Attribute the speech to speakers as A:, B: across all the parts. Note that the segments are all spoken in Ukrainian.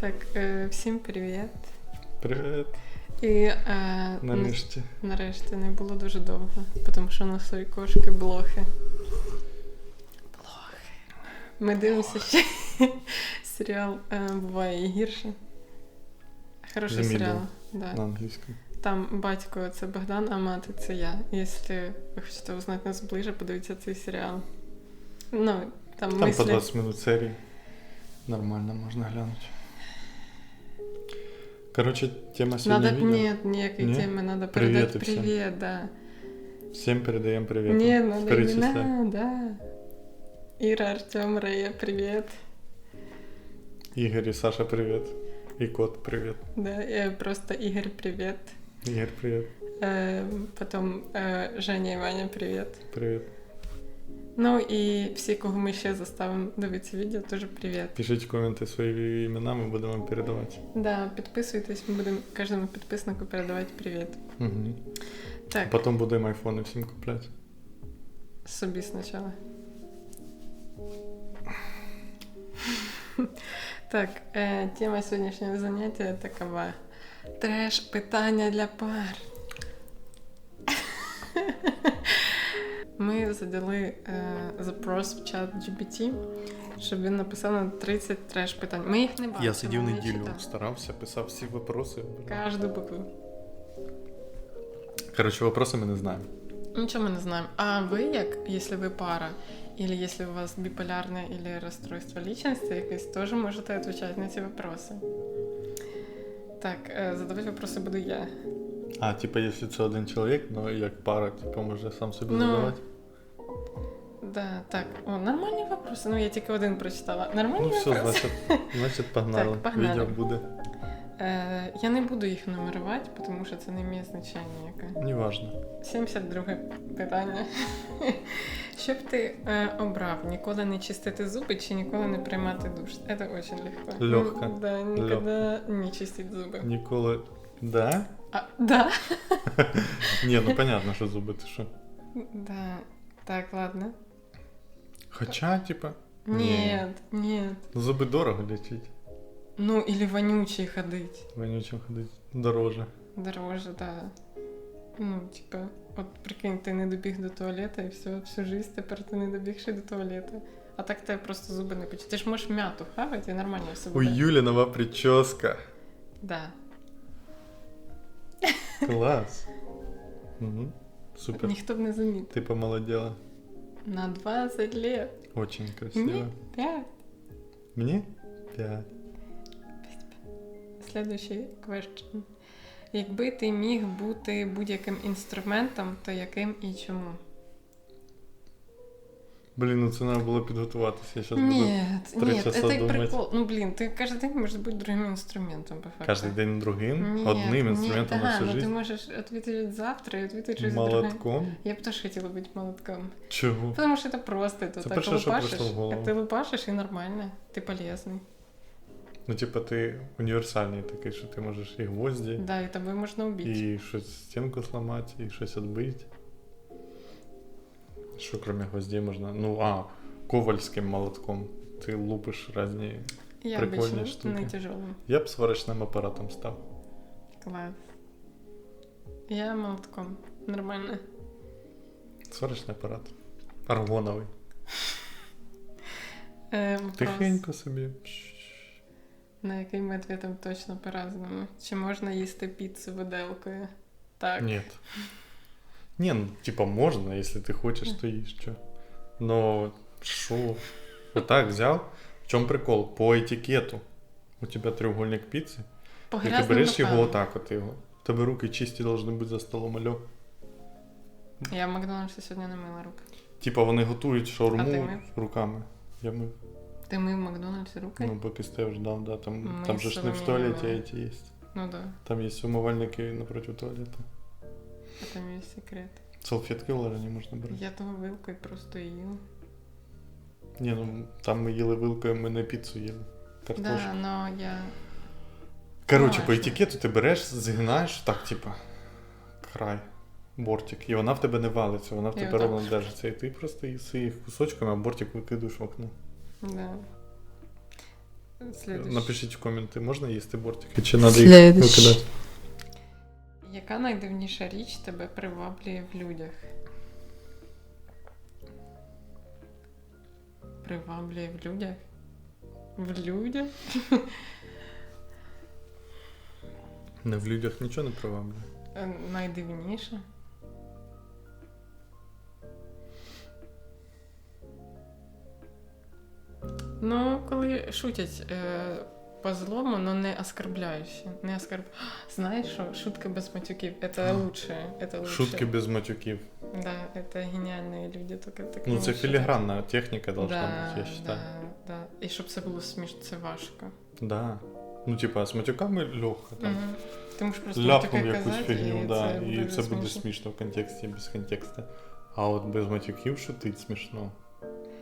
A: Так, е, всім привіт.
B: Привіт.
A: І е,
B: Нарешті.
A: нарешті не було дуже довго, тому що у нас свої кошки блохи. Блохи. Ми дивимося ще серіал е, буває і гірше. Хороший
B: The
A: серіал. Да.
B: На англійському.
A: Там батько це Богдан, а мати це я. Якщо ви хочете узнати нас ближче, подивіться цей серіал. Ну, там,
B: Там по
A: мислі...
B: 20 минут серії. Нормально можна глянути. Короче, тема сегодня
A: Надо,
B: видео.
A: нет, никакой
B: Нет?
A: темы, надо
B: Привет
A: передать
B: и всем.
A: привет, да.
B: Всем передаем привет.
A: Нет, надо
B: Перечисляй.
A: имена, да. Ира, Артем, Рая, привет.
B: Игорь и Саша, привет. И кот, привет.
A: Да, э, просто Игорь, привет.
B: Игорь, привет.
A: Э, потом э, Женя и Ваня, привет.
B: Привет.
A: Ну і всі, кого ми ще заставимо дивитися відео, теж привіт.
B: Пишите комменты свої імена, ми будемо вам передавати.
A: Да, підписуйтесь, ми будемо кожному підписнику передавати привіт.
B: Угу.
A: Так,
B: Потім будемо айфони всім купляти.
A: собі спочатку. Так, е, тема сьогоднішнього заняття такова. Треш питання для пар. Ми задали е, запрос в чат GPT, щоб він написав на 30 треш питань. Ми їх не бачимо.
B: Я сидів
A: не
B: неділю,
A: читали.
B: старався, писав всі вопроси.
A: Кожну букву.
B: Короче, вопроси ми не знаємо.
A: Ничего мы не знаем. А вы, як, если вы пара, или если у вас биполярное или расстройство личности, якесь, тоже можете отвечать на эти вопросы. Так, э, задавать вопросы буду я.
B: А, типа, якщо це один чоловік, ну як пара, типа, може сам собі
A: Ну,
B: задавати.
A: Да, так. О, нормальні вопроси. Ну, я тільки один прочитала. Нормальні
B: Ну все,
A: вопроси.
B: значить, значить погнали.
A: Так, погнали.
B: Відео буде.
A: Е, я не буду їх нумерувати, тому що це не має значення яке.
B: Неважно.
A: 72 питання. Що б ти е, обрав? Ніколи не чистити зуби чи ніколи не приймати душ? Це дуже легко.
B: Легко.
A: Ну, Да, ніколи не чистити зуби.
B: Ніколи. Да?
A: А, да?
B: Ні, ну понятно, що зуби, ти що.
A: Да. Так, ладно.
B: Хоча, типа,
A: Нет, нет.
B: зуби дорого лічить.
A: Ну, или вонючий ходить.
B: Вонючим ходить дороже.
A: Дороже, да. Ну, типа, от прикинь, ти не добіг до туалета і все, всю жизнь тепер ти не добігши до туалета. А так тебе просто зуби не почуть. Ти ж можеш м'яту хавати і нормально все
B: У
A: буде.
B: Юлі нова прическа.
A: Да.
B: Клас. Угу. Супер.
A: Ніхто б не замітив.
B: Ти помолодела.
A: На 20 лет.
B: Очень красиво.
A: Мені 5.
B: Мені? П'ять.
A: Следующий question. Якби ти міг бути будь-яким інструментом, то яким і чому?
B: Блін, ну це треба було підготуватися. Я зараз буду
A: Нет,
B: три
A: нет,
B: часа
A: это и
B: думать.
A: прикол. Ну, блин, ты каждый день можешь быть другим инструментом, по факту.
B: кожен день другим,
A: Нет,
B: одним
A: нет,
B: інструментом на
A: ага,
B: всю
A: но ты
B: жизнь.
A: можешь ответить завтра и ответить через другим.
B: Молотком.
A: Я бы тоже хотела быть молотком.
B: Чого?
A: Потому что это просто, это
B: Это
A: так
B: перше, що
A: лупашишь,
B: прийшло в голову.
A: а ты лупашишь и нормально, ты полезный.
B: Ну, типа, ти універсальний такий, що ти можеш і гвозді,
A: Да, и тобой можно убить.
B: і щось стінку зламати, і щось відбити. Що крім гвоздей можна? Ну, а, ковальським молотком. Ти лупиш різні.
A: Я
B: прикольные
A: обычно
B: штуки.
A: на тяжелом.
B: Я б сварочним апаратом став.
A: Класс. Я молотком. Нормально.
B: Сварочний апарат. Аргоновий.
A: Е, вопрос,
B: Тихенько собі.
A: на який ми ответимо точно по-разному. Чи можна їсти піцу виделкою? Так.
B: Нет. Не, ну, типа, можно, если ты хочешь, то ешь, что. Но шо? Вот так взял. В чем прикол? По этикету. У тебя треугольник пиццы,
A: По
B: и ты
A: грязним
B: берешь его
A: рукам.
B: вот так вот его. У тебе руки чисті должны бути за столом, алло.
A: Я в Макдональдсі сьогодні не мила руки.
B: Типа вони готують
A: А ти
B: шаурму
A: мив?
B: руками. Я мив.
A: Ти мив в Макдональдсі руки?
B: Ну, поки стояв ждав, да, там,
A: Ми
B: там же ж не в
A: солоні
B: туалеті, а
A: мили.
B: эти есть.
A: Ну да,
B: Там есть умивальники напротив туалета.
A: там є секрет.
B: Салфетки в ларі можна брати.
A: Я того вилкою просто їла.
B: Ні, ну там ми їли вилкою, ми не піцу їли. Картошку.
A: Да, но я.
B: Короче, по етикету ти береш, згинаєш так, типа, край. бортик, і вона в тебе не валиться, вона в тебе ровно держиться. І ти просто їси їх кусочками, а бортик викидуєш в окно.
A: Да. Следующий.
B: Напишіть в коменти, можна їсти бортики, чи треба їх викидати?
A: Яка найдивніша річ тебе приваблює в людях? Приваблює в людях? В людях?
B: Не в людях нічого не приваблює.
A: Е, Найдивніше? Ну, коли шутять е, по злому, но не оскорбляюще. Не оскорб... Знаєш що? Шутка без матюків. Это
B: А.
A: лучше. Это лучше.
B: Шутки без матюків.
A: Да, это гениальные люди, только так
B: Ну, це
A: вміють
B: філігранна техніка
A: шутити.
B: должна
A: да,
B: бути, я вважаю.
A: да, да. І щоб це було смішно, це важко.
B: Да. Ну, типа, з матюками легко там.
A: Угу. Ти можеш просто
B: Ляпнув
A: матюки
B: якусь
A: казати,
B: фігню,
A: і
B: да,
A: це
B: і
A: буде
B: це буде
A: смішно.
B: смішно в контексті, без контексту. А от без матюків шутить смішно.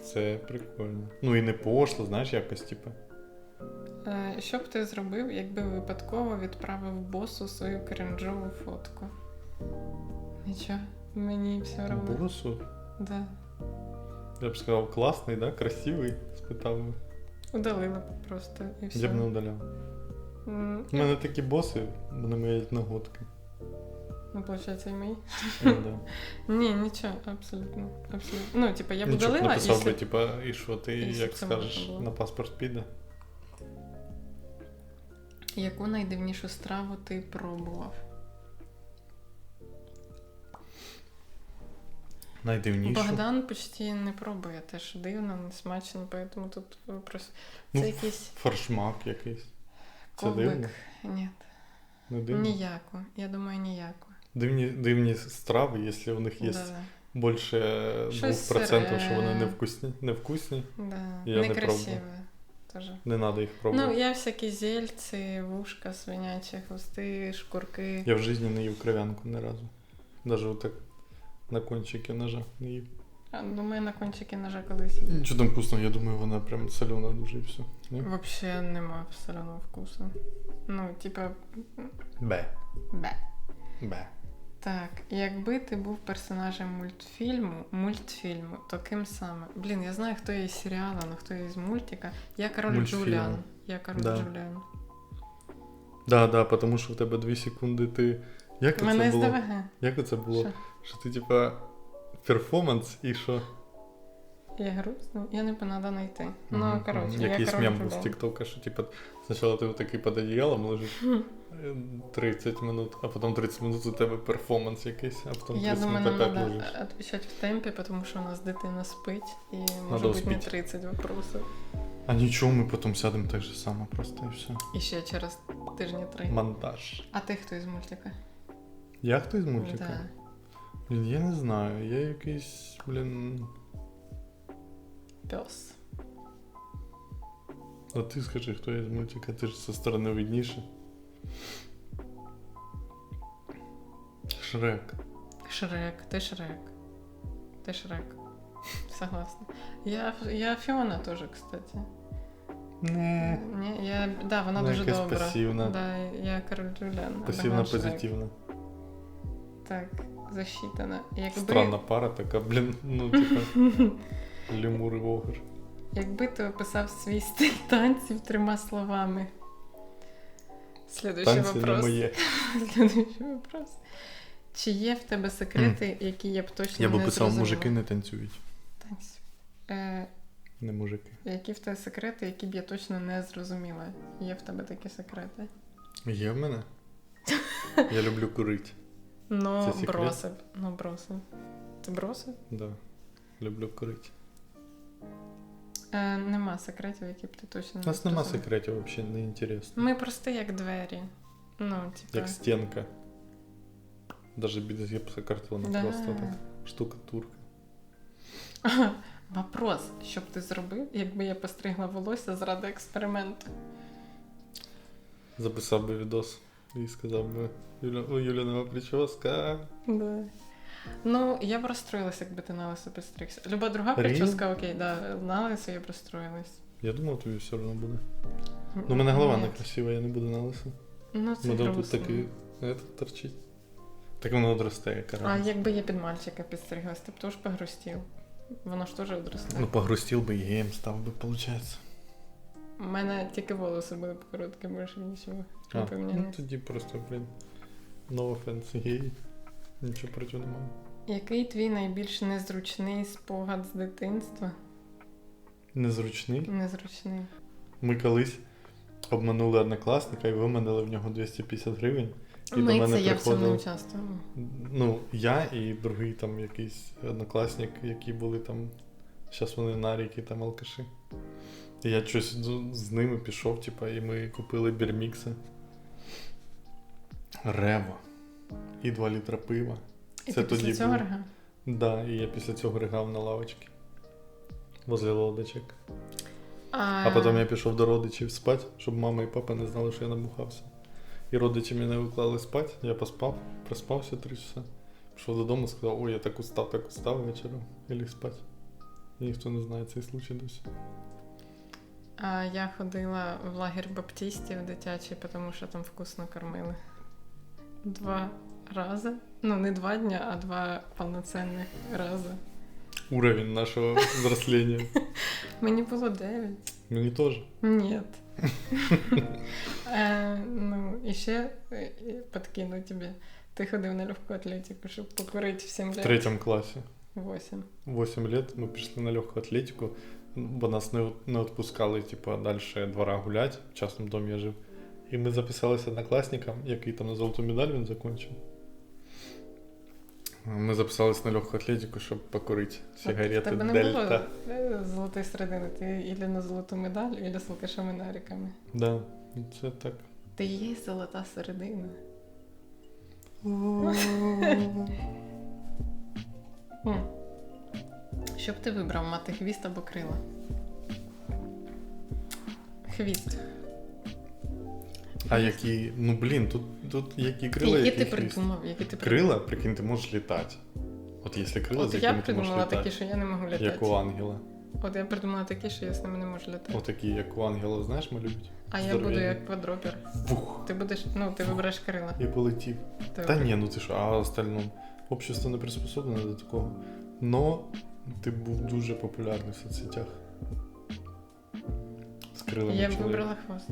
B: Це прикольно. Ну і не пошло, знаєш, якось, типу.
A: Е, Що б ти зробив, якби випадково відправив босу свою кринжову фотку? Нічого, мені все одно.
B: Босу,
A: Да.
B: я б сказав, класний, да? красивий, спитав би.
A: Удалила б просто і все.
B: Я б не удаляв.
A: М,
B: У мене такі боси, вони мають нагодки.
A: Ну, виходить, і мій.
B: Ну, да.
A: Ні, нічого, абсолютно. абсолютно. Ну, типа, я б удалила,
B: написав би, типа, і що ти, як скажеш, на паспорт піде.
A: Яку найдивнішу страву ти пробував?
B: Найдивніше.
A: Богдан почти не пробує, теж дивно, не смачно, поэтому тут просто... Це
B: Ну,
A: якийсь
B: Фаршмак якийсь. Це
A: ковбик.
B: дивно?
A: Ні,
B: Не дивно?
A: ніяко. Я думаю, ніяко.
B: Дивні, дивні страви, якщо в них є
A: Да,
B: більше 2%,
A: сире.
B: що вони невкусні, невкусні,
A: да.
B: Я не
A: Некрасиво. Теж.
B: не треба їх пробувати.
A: Ну, я всякі зельці, вушка, свинячі хвости, шкурки.
B: Я в житті не їв кров'янку ні разу. Навіть отак на кончики ножа не їв.
A: А, Думаю, на кончики ножа колись. їв.
B: Нічого там вкусно, я думаю, вона прям солена дуже і все. Ні?
A: Вообще нема одно вкусу. Ну, типа,
B: Бе.
A: бе.
B: Бе.
A: Так, якби ти був персонажем мультфільму, мультфільму, то ким саме? Блін, я знаю, хто є із серіалу, але хто є з мультика. Я король
B: Мультфільму.
A: Джуліан. Я король
B: Да.
A: Джуліан.
B: Да, да, тому що в тебе 2 секунди ти. Як
A: мене
B: це було? Як це було?
A: Що?
B: Що ти, типа, перформанс і що?
A: Я грустно, я не треба знайти. Ну, коротше,
B: Якийсь мем був з Тіктока, що типа спочатку ти такий під одіялом лежиш 30 минут, а потім 30 минут у тебе перформанс якийсь, а потім 30
A: Я думаю,
B: минут
A: нам
B: опять
A: треба
B: лежиш.
A: відповідати в темпі, тому що у нас дитина спить і може
B: Надо
A: бути не
B: успіть.
A: 30 вопросів.
B: А нічого, ми потім сядемо так же само, просто і все.
A: І ще через тижні три.
B: Монтаж.
A: А ти хто із мультика?
B: Я хто із мультика?
A: Да.
B: Блін, я не знаю, я якийсь, блін.
A: Пес.
B: А ти скажи, хто із мультика, ти ж зі сторони видніше. Шрек.
A: Шрек, ти Шрек. Ти Шрек. Согласна. Я, я Фіона теж, кстати.
B: Не.
A: Ні, я, да, вона
B: Вона
A: дуже
B: якась
A: добра.
B: пасивна.
A: Да, я король Джуліан. а
B: Пасивно
A: Богдан Шрек.
B: позитивно.
A: Так, засчитано. Якби,
B: Странна пара така, блін, ну типа лемур і огр.
A: якби ти описав свій стиль танців трьома словами. Следующий
B: Танці не
A: вопрос.
B: моє.
A: Следующий вопрос. Чи є в тебе секрети, які я б точно
B: Я
A: не
B: би писав,
A: зрозуміла?
B: мужики не танцюють.
A: Танці. Е,
B: Не мужики.
A: які в тебе секрети, які б я точно не зрозуміла? Є в тебе такі секрети?
B: Є в мене? Я люблю курити.
A: Ну,
B: Це секрет?
A: бросив. Ну, бросив. Ти бросив?
B: Да. Люблю курити.
A: Е, нема секретів, які б ти точно
B: У нас нема секретів взагалі, не інтересно.
A: Ми просто як двері. Ну, типа.
B: Як стінка. Даже без гіпсокартону,
A: Да.
B: просто так. Штукатурка.
A: Вопрос, що б ти зробив, якби я постригла волосся заради експерименту?
B: Записав би відос і сказав би Юля, о, Юля, нова прическа.
A: Да. Ну, я б розстроїлася, якби ти на лисо підстригся. Люба друга прическа, окей, да, на лисо я б розстроїлась.
B: Я думав, тобі все одно буде. Ну, у мене голова не красива, я не буду на лисо.
A: Ну, це
B: Буду тут
A: грустно.
B: такий этот торчить. Так воно одросте, яка
A: А якби я під мальчика підстриглась, ти б теж погрустів. Воно ж теж одросте.
B: Ну, погрустил би і геєм став би, виходить.
A: У мене тільки волоси були короткі, більше нічого.
B: А, ну тоді просто, блін. No offense, гей. Нічого проти немає.
A: Який твій найбільш незручний спогад з дитинства?
B: Незручний.
A: Незручний.
B: Ми колись обманули однокласника і виманили в нього 250 гривень. І до мене
A: це я в цьому не
B: Ну, я і другий там якийсь однокласник, які були там. Зараз вони наріки там алкаші. І я щось з- з ними пішов, типа, і ми купили бірмікси. Рево. І 2 літра пива.
A: І
B: Це
A: ти
B: тоді
A: після цього
B: було.
A: ригав?
B: Да, і я після цього ригав на лавочці. Возле лодочок. А потім я пішов до родичів спати, щоб мама і папа не знали, що я набухався. І родичі мене виклали спати, я поспав, проспався три часа. Пішов додому, сказав, ой, я так устав, так устав вечором. І ліг спати. І ніхто не знає цей случай досі.
A: А я ходила в лагерь баптистів дитячий, тому що там вкусно кормили. Два рази. Ну, не два дня, а два повноцінних рази.
B: Уровень нашого взрослення.
A: Мені було дев'ять.
B: Мені теж.
A: Ні. Е, ну, і ще е, і подкину тобі. Ти ходив на легку атлетику, щоб покурити в 7
B: В
A: лет.
B: третьому класі.
A: 8.
B: 8 лет ми пішли на легку атлетику, бо нас не, не відпускали, типу, далі двора гуляти, в частному домі я жив. І ми записалися однокласникам, який там на золоту медаль він закінчив. Ми записалися на легку атлетику, щоб покурити сигарети
A: тебе не
B: Дельта.
A: було е, золотої середини. Ти ілі на золоту медаль, ілі з алкашами наріками.
B: Да, ну це так.
A: Ти є золота середина. Що б ти вибрав, мати хвіст або крила? Хвіст.
B: А які, ну блін, тут, тут які крила,
A: які ти придумав? Які ти?
B: Крила, прикинь, ти можеш літати. От якщо крила,
A: От я придумала такі, що я не можу літати.
B: як у ангела.
A: От я придумала такі, що я з ними не можу літати.
B: Отакі, як у ангела, знаєш, малюють.
A: а я буду як квадропер.
B: Вух!
A: Ти будеш, ну, ти вибереш крила.
B: І полетів.
A: Ти
B: Та ні, ну ти що, а остальному. Общество не приспособлене до такого. Но ти був дуже популярний в соцсетях. З крилами
A: Я б вибрала хвост.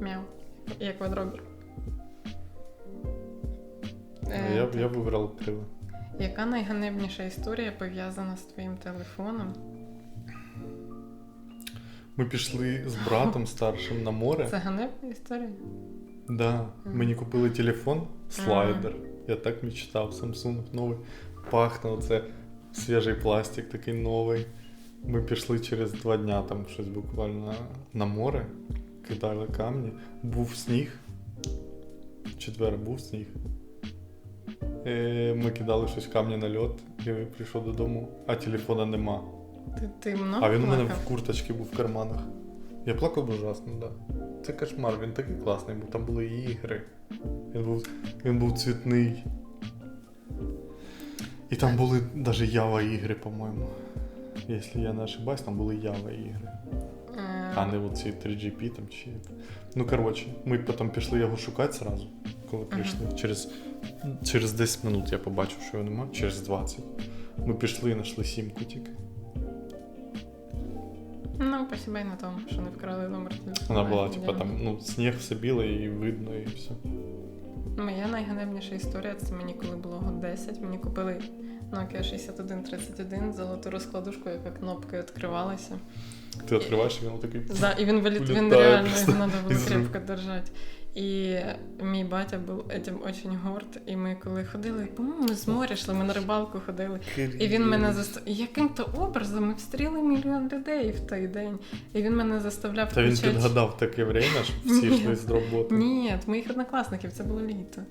A: Мяу. Я квадробер.
B: А
A: Е,
B: Я, б-
A: так.
B: я б вибрав крила.
A: Яка найганебніша історія пов'язана з твоїм телефоном?
B: Ми пішли з братом старшим на море.
A: Це ганебна історія?
B: Да, мені купили телефон, слайдер. Я так мечтав, Samsung новий. Пахне оце свіжий пластик, такий новий. Ми пішли через два дня, там щось буквально на море, кидали камні. Був сніг. Четвер був сніг. Е, Ми кидали щось камні на льот, я прийшов додому, а телефона нема.
A: Ти, ти много
B: А він у мене в курточці був в карманах. Я плакав ужасно, да. Це кошмар, він такий класний був. Там були ігри. Він був, він був цвітний. І там були навіть Ява ігри, по-моєму. Якщо я не ошибаюсь, там були Ява ігри. А не оці 3GP там чи. як. Ну, коротше, ми потім пішли його шукати зразу, коли прийшли. Через, через 10 минут я побачив, що його нема, через 20. Ми пішли і знайшли сімку тільки.
A: Ну, спасибо і на тому, що не вкрали номер телефону.
B: Вона була, типа, там, ну, сніг все біле і видно, і все.
A: Моя найганебніша історія це мені коли було 10. Мені купили Nokia 6131 золоту розкладушку, яка кнопкою відкривалася.
B: Ти відкриваєш, і він такий.
A: Да, і він виліт, він реально його треба було крепко держати. І мій батя був этим очень горд. І ми коли ходили, по-моєму, з моря йшли, ми на рибалку ходили. І він мене застав... Яким-то образом ми встріли мільйон людей в той день. І він мене заставляв
B: Та він підгадав таке время, щоб всі йшли з роботи.
A: Ні, моїх однокласників, це було літо.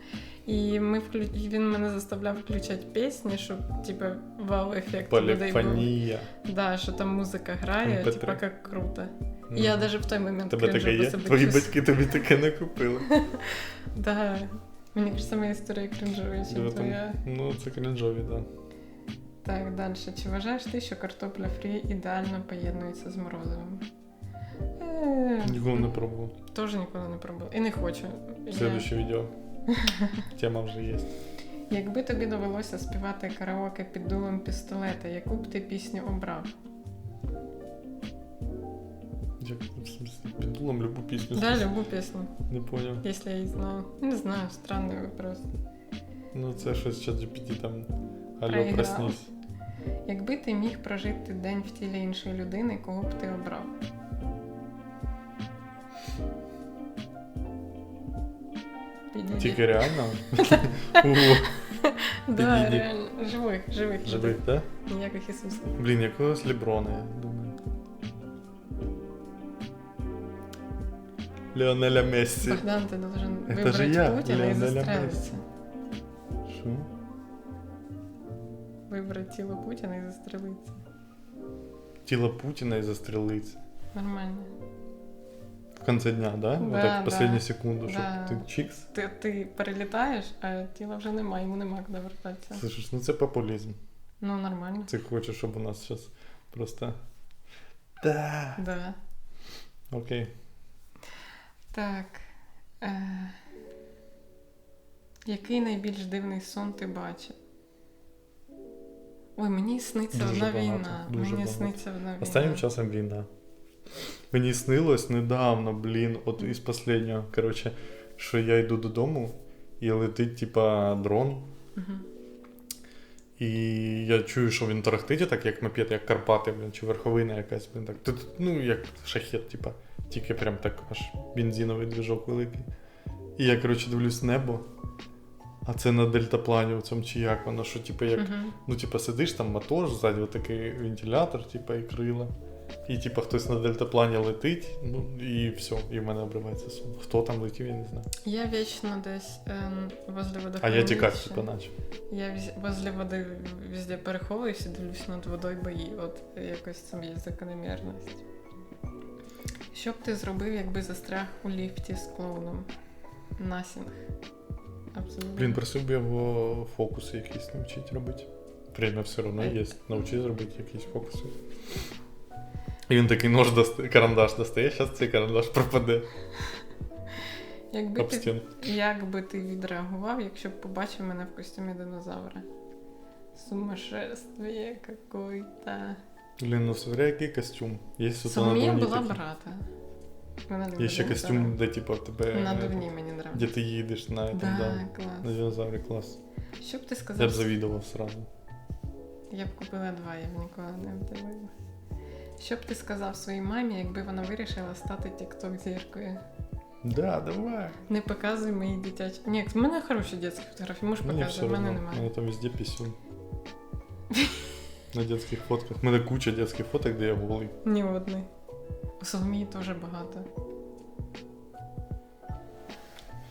A: І ми вклю... і він мене заставляв включати пісні, щоб типу, вау-ефект у людей був. Да, що там музика грає,
B: MP3.
A: типа як круто. Я навіть в той момент
B: Тебе таке є? Твої батьки тобі таке не купили.
A: Да. Мені кажется, моя історія крінжові, чим твоя.
B: Ну, це крінжові, так.
A: Так, далі. Чи вважаєш ти, що картопля фрі ідеально поєднується з морозивом? Е,
B: Ніколи не пробував.
A: Теж ніколи не пробувала. І не хочу.
B: Следующее відео. Тема вже є.
A: Якби тобі довелося співати караоке під дулом пістолета, яку б ти пісню обрав?
B: Як в смысле, під дулом любу пісню.
A: Да, любу пісню,
B: Не поняв.
A: якщо я її знаю. Не знаю, странний вопрос.
B: Ну це щось чат GPT там. Алло, проснись.
A: Якби ти міг прожити день в тілі іншої людини, кого б ти обрав? Підійди.
B: Тільки реально? Підійди.
A: реально. Живих, живих.
B: живий, так?
A: Ніяких Ісусів.
B: Блін, якогось Леброна, Леонеля Мессі.
A: Богдан, ти должен
B: Это
A: вибрати
B: же я,
A: Путіна і
B: Леонеля
A: застрелитися.
B: Що?
A: Вибрати тіло Путіна і застрелитися.
B: Тіло Путіна і застрелиться.
A: Нормально.
B: В конце дня, да?
A: Да,
B: вот так,
A: да.
B: секунду, щоб
A: Да.
B: ти чикс.
A: Ти, ти перелітаєш, а тіла вже немає, йому нема куди вертатися.
B: Слышиш, ну це популізм.
A: Ну, нормально.
B: Ти хочеш, щоб у нас зараз просто. Да.
A: Да.
B: Окей.
A: Так. Е... Який найбільш дивний сон ти бачив? Ой, мені сниться
B: Дуже
A: одна
B: багато,
A: війна.
B: дуже
A: мені
B: багато.
A: сниться одна війна.
B: Останнім часом війна. Мені снилось недавно, блін, от із останнього, коротше, що я йду додому і летить, типа, дрон.
A: Мгм.
B: І я чую, що він тарахтить, так як мопед, як Карпати, блін, чи верховина якась, блін, так. Ну, як шахет, типа, тільки прям так аж бензиновий движок великий. І я, коротше, дивлюсь небо, а це на дельтаплані у цьому чи як воно, що, типа, як
A: Мгм.
B: Ну, типа, сидиш там мотор, ззаді такий вентилятор, типа, і крила. І типа хтось на дельтаплані летить, ну і все, і в мене обривається сон. Хто там летів, я не знаю.
A: Я вічно десь ем, возле
B: А я тікати, типа, наче.
A: Я віз- возле води везде переховуюся, дивлюсь над водою бої. От якось там є закономірність. Що б ти зробив, якби застряг у ліфті з клоуном? Насінг. Абсолютно.
B: Блін, просив би його фокуси якісь навчити робити. Время все одно є. Навчи зробити якісь фокуси. І він такий нож достає, карандаш достає, зараз цей карандаш пропаде
A: Якби ти, як би ти відреагував, якщо б побачив мене в костюмі динозавра? Сумасшествие какое-то.
B: Блін, ну смотря який костюм. Є
A: Соломія була брата.
B: Є ще костюм, де типа в тебе.
A: Надувні мені
B: Де
A: нравиться.
B: ти їдеш на, этом, да,
A: Да,
B: на
A: клас.
B: динозаврі клас.
A: Що б ти
B: Я б
A: сказав?
B: завідував сразу.
A: Я б купила два, я б ніколи не вдивила. Що б ти сказав своїй мамі, якби вона вирішила стати тікток зіркою?
B: Да, давай.
A: Не показуй мої дитячі. Ні, в мене хороші дитячі фотографії, можеш показувати, в мене
B: равно. У мене там везде писюн. На детских фотках. У мене куча детских фоток, де я голий.
A: Ні одної. У Соломії теж багато.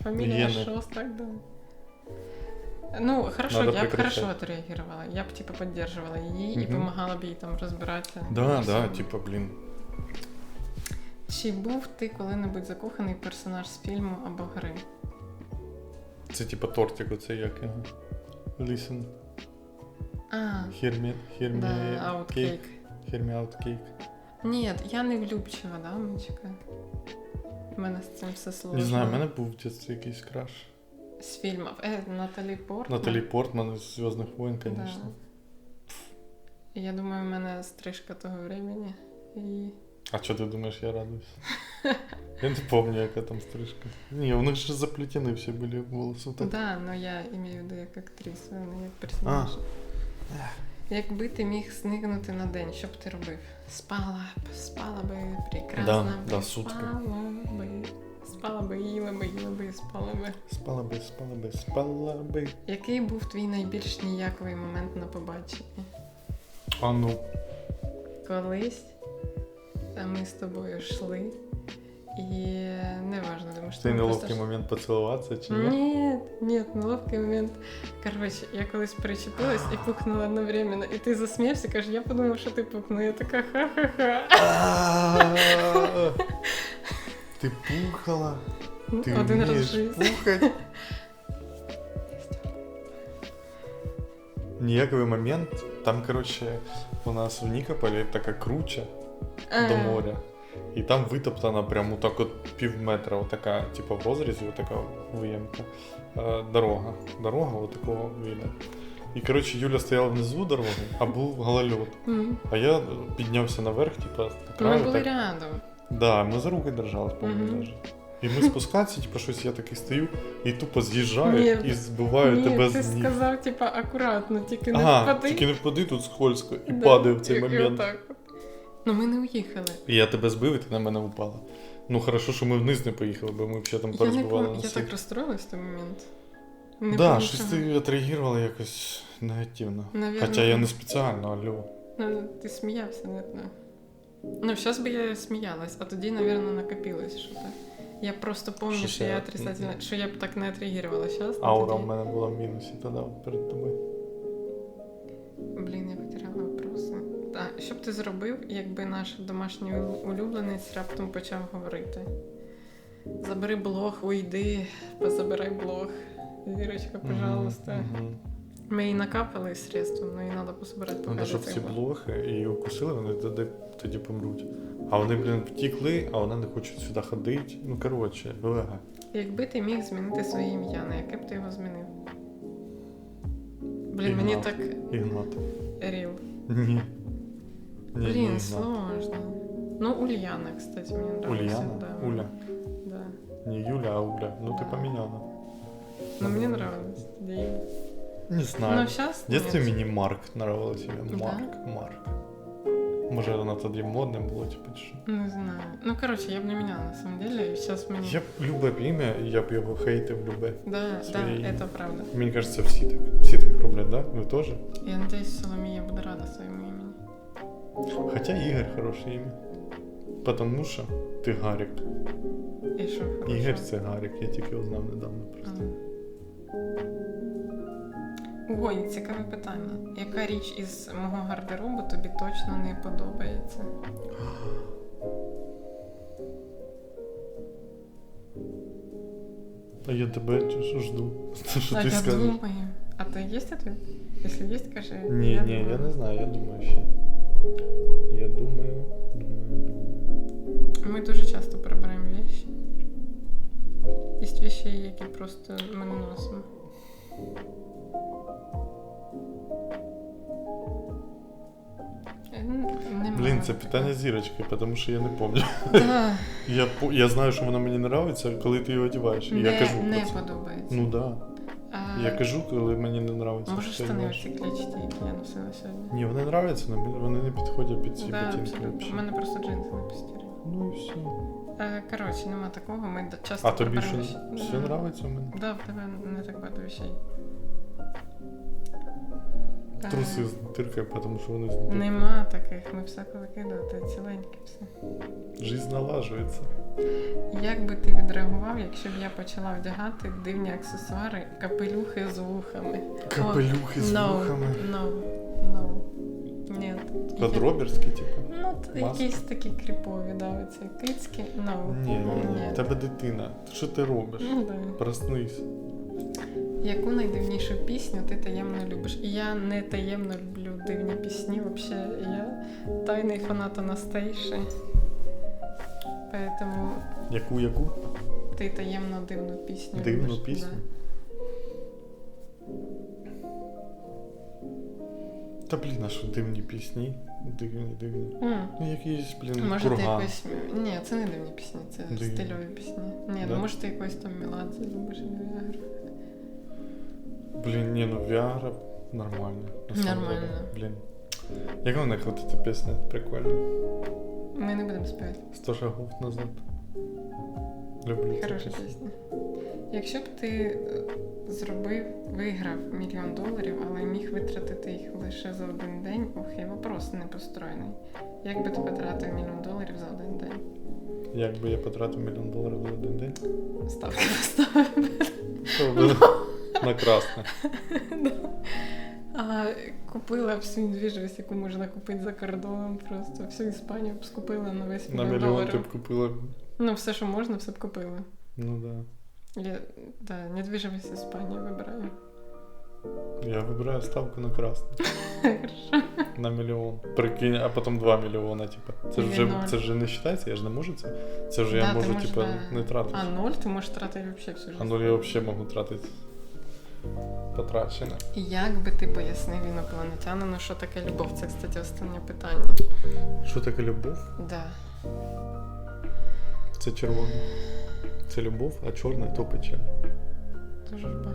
A: Фамілія
B: Гени.
A: Шостак, да. Ну, хорошо,
B: Надо
A: я б
B: прекращать.
A: хорошо отреагировала. Я б типа поддерживала її і
B: Мгм.
A: допомагала б їй там розбиратися.
B: Да, да, типа, блін.
A: Чи був ти коли-небудь закоханий в персонаж з фільму або гри?
B: Це типа тортик, оце як його. Listen.
A: А,
B: Hear me, hear me
A: да,
B: cake.
A: ауткейк.
B: Hear me out cake.
A: Ні, я не влюбчива, да, Мичка? У мене з цим все сложно.
B: Не знаю, в мене був в дитинстві якийсь краш.
A: З фільмів. Е, Наталі Портман.
B: Наталі Портман із Зв'язних воїн, звісно.
A: Я думаю, в мене стрижка того времени. І...
B: А що ти думаєш, я радуюсь? Я не пам'ятаю, яка там стрижка. Ні, у них же заплетені всі були волоси. Так.
A: Да, но я имею в виду як актрису, а не як персонаж. Якби ти міг зникнути на день, що б ти робив? Спала б, спала би, прекрасно
B: Да, да, сутки.
A: спала би, спала би, їла би, їла би, спала би.
B: Спала би, спала би, спала би.
A: Який був твій найбільш ніяковий момент на побаченні?
B: А ну.
A: Колись а ми з тобою йшли, і неважно, тому що
B: Цей
A: ми
B: неловкий
A: просто
B: момент поцілуватися чи ні?
A: Ні, ні, неловкий момент. Коротше, я колись причепилась і пукнула одновременно. І ти засміявся, кажеш, я подумала, що ти пукнув. Я така ха-ха-ха.
B: А-а-а. Ти пухала? Ти
A: Один раз в
B: вмієш
A: житті.
B: пухать? Ніяковий момент. Там, коротше, у нас в Нікополі така круча до
A: Е,
B: моря. І там витоптана прямо так от пів метра, отака, типу в розрізі, отака виємка. е, Дорога. Дорога отакого вида. І коротше, Юля стояла внизу дороги, а був голольот.
A: Мгм.
B: А я піднявся наверх, типу, на
A: Ми
B: краю.
A: були
B: так.
A: рядом.
B: Да, ми за руки держались, по-моєму,
A: Мгм.
B: даже. І ми спускатися, типу, щось я такий стою і тупо з'їжджаю
A: Ні,
B: і збиваю
A: Ні,
B: тебе
A: ти
B: з ніг.
A: сказав, типа, акуратно, тільки не
B: Ага,
A: впади.
B: тільки не впади тут скользко і
A: Да,
B: падаю в цей момент.
A: отак от. Ну ми не уїхали.
B: І я тебе збив, і ти на мене упала. Ну хорошо, що ми вниз не поїхали, бо ми б ще там
A: Я не
B: порозбивали
A: я так розстроїлась в той момент. Не
B: Да, щось ти відреагувала якось негативно.
A: Навірно.
B: Хоча я не спеціально, алло.
A: Ну, ти сміявся, не. Ну, зараз би я сміялась, а тоді, напевно, накопилось щось. Я просто пам'ятаю,
B: Що
A: що я отрицательно, що я б так не отреагувала зараз.
B: Аура в мене була в мінусі тоді перед тобою.
A: Ти зробив, якби наш домашній улюбленець раптом почав говорити? Забери блог, уйди, позабирай блог. Вірочка, пожалуйста. Ми їй накапали средств, але їй треба пособирати поки
B: щоб ці блохи її укусили, вони тоді, тоді помруть. А вони, блін, втікли, а вона не хоче сюди ходити. Ну, коротше, блага.
A: Якби ти міг змінити своє ім'я, на яке б ти його змінив? Блін, мені так
B: Ігнат.
A: рів.
B: Ні. Ні, ні,
A: Блін,
B: Ігнат.
A: сложно. Ну, Ульяна, кстати, мені нравится.
B: Ульяна?
A: Да.
B: Уля.
A: Да.
B: Не Юля, а Уля. Ну, ти
A: Да.
B: поміняла.
A: Ну, мені нравилось. тоді Юля.
B: Не знаю.
A: Ну, зараз
B: В детстве мені Марк нравилось ім'я.
A: Да?
B: Марк, Марк. Може, воно тоді модне було, типу, чи що.
A: Не знаю. Ну, короче, я б не меняла, на самом деле. Сейчас мені...
B: Я б любе б ім'я, я б його хейтив любе.
A: Да,
B: своє
A: да,
B: ім'я.
A: это правда.
B: Мені кажеться, всі так. Всі так роблять, да? Ви теж?
A: Я надеюсь, Соломія буде рада своєму імені.
B: Хоча Ігор хороше ім'я. Потому що ти Гарік.
A: І що?
B: Ігор це Гарік, я тільки узнав недавно просто.
A: Ой, цікаве питання. Яка річ із мого гардеробу тобі точно не подобається?
B: А я тебе ж- жду. Що
A: а
B: ти
A: я
B: скажеш?
A: думаю. А то є ответ? Якщо є, скажи.
B: Ні, ні, я
A: думаю.
B: не знаю, я думаю ще. Я думаю, думаю, думаю.
A: Ми дуже часто перебираємо вещи. Є вещи, які просто ми не носимо.
B: Блін, це питання зірочки, тому що я не пам'ятаю.
A: Да,
B: Я, я знаю, що воно мені подобається, коли ти його одягаєш.
A: Не,
B: я кажу
A: не подобається.
B: Ну да. Я кажу, коли мені не подобається.
A: Можеш штани оці які я носила сьогодні.
B: Ні, вони подобаються, але вони не підходять під ці
A: Да,
B: ботинки.
A: У мене просто джинси не постірі.
B: Ну і все.
A: Е, Коротше, нема такого. Ми часто
B: А тобі
A: вещи.
B: все
A: Да.
B: подобається в мене?
A: Да, в тебе не так багато вещей. Е,
B: Труси з диркою, тому що вони з.
A: Нема таких, ми все повикидувати, ціленькі все.
B: Жизнь налажується.
A: Як би ти відреагував, якщо б я почала вдягати дивні аксесуари, капелюхи з вухами?
B: Капелюхи з
A: no,
B: вухами.
A: No, no. Ні.
B: Подробірські, типу.
A: Ну,
B: Маски?
A: якісь такі кріпові, да, оці кицькі. No.
B: Ні, ні, ні.
A: Ні.
B: Тебе дитина. Що ти робиш?
A: Ну, да.
B: Проснись.
A: Яку найдивнішу пісню ти таємно любиш? І я не таємно люблю дивні пісні, взагалі. Я тайний фанат Анастейші. Поэтому
B: Яку, яку?
A: ти таємно дивну пісню.
B: Дивну
A: любиш.
B: пісню? Та блін, а що дивні пісні? Дивні, дивні.
A: Да. М.
B: Ну якісь, блін,
A: Може, ти
B: курган.
A: якось. Ні, це не дивні пісні, це
B: Дивні.
A: стильові пісні. Ні,
B: Да?
A: ну може ти якось там Меладзе любиш или Віагру.
B: Блін, ні, ну Віагра нормально. на самом
A: Нормально.
B: деле. Блін. Як вона крутити пісня? Прикольно.
A: Ми не будемо співати.
B: Сто шагов назад. Люблю
A: Хороша пісня. Якщо б ти е, зробив, виграв мільйон доларів, але міг витратити їх лише за один день, ох, і вопрос не построєний. Як би ти потратив мільйон доларів за один день?
B: Як би я потратив мільйон доларів за один день?
A: Ставки поставив.
B: На красне.
A: А купила всю недвіжимость, яку можна купити за кордоном, просто всю Іспанію б скупила на весь
B: На
A: мільйон
B: мільйон ти б купила.
A: Ну, все, що можна, все б купила.
B: Ну да.
A: Я да, недвіжимість Іспанії вибираю.
B: Я вибираю ставку на.
A: Хорошо.
B: На мільйон. Прикинь, а потім 2 мільйона, типа. Це ж вже, це ж вже не вважається, я ж не можу це. Це вже
A: Да,
B: я можу, типа, не тратити.
A: А ноль ти можеш тратити взагалі всю
B: А
A: життя.
B: нуль я взагалі можу тратити. Потрачене.
A: Як би ти пояснив інопланетянину, що таке любов? Це, кстати, останнє питання.
B: Що таке любов?
A: Да.
B: Це червоне. Це любов, а чорне то печаль.
A: Дружба.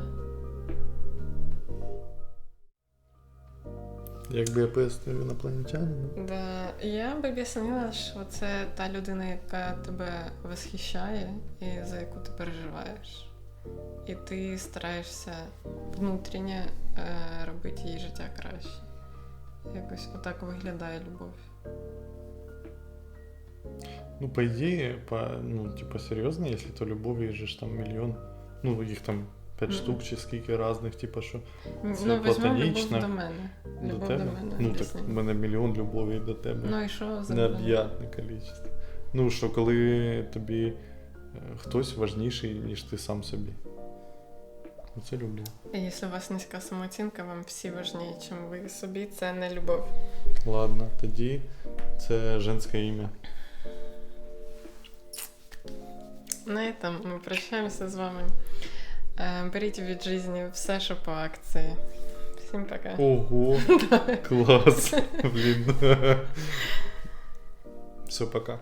B: Якби я пояснив інопланетянину.
A: Да. Я би об'яснила, що це та людина, яка тебе восхищає і за яку ти переживаєш. І ти стараєшся внутрішньо е, робити її життя краще. Якось отак виглядає любов.
B: Ну, по идее, по, ну, типа, серьезно, если то любові же ж там мільйон. Ну, їх там п'ять
A: Мгм.
B: штук чи скільки разних, типа, що
A: Ну,
B: Це
A: візьмемо любов до мене.
B: до
A: Любов
B: тебе.
A: до мене.
B: ну, так в мене мільйон любові до тебе.
A: Ну і що за
B: Необ'ятне кількість. Ну, що коли тобі хтось важніший, ніж ти сам собі. Ну, Це любов.
A: І Якщо у вас низька самооцінка, вам всі важні, чим ви собі, це не любов.
B: Ладно, тоді це женське ім'я.
A: На этом ми прощаємося з вами. Е, Беріть від житті все, що по акції. Всім пока.
B: Ого! Клас! Блін. Все, пока.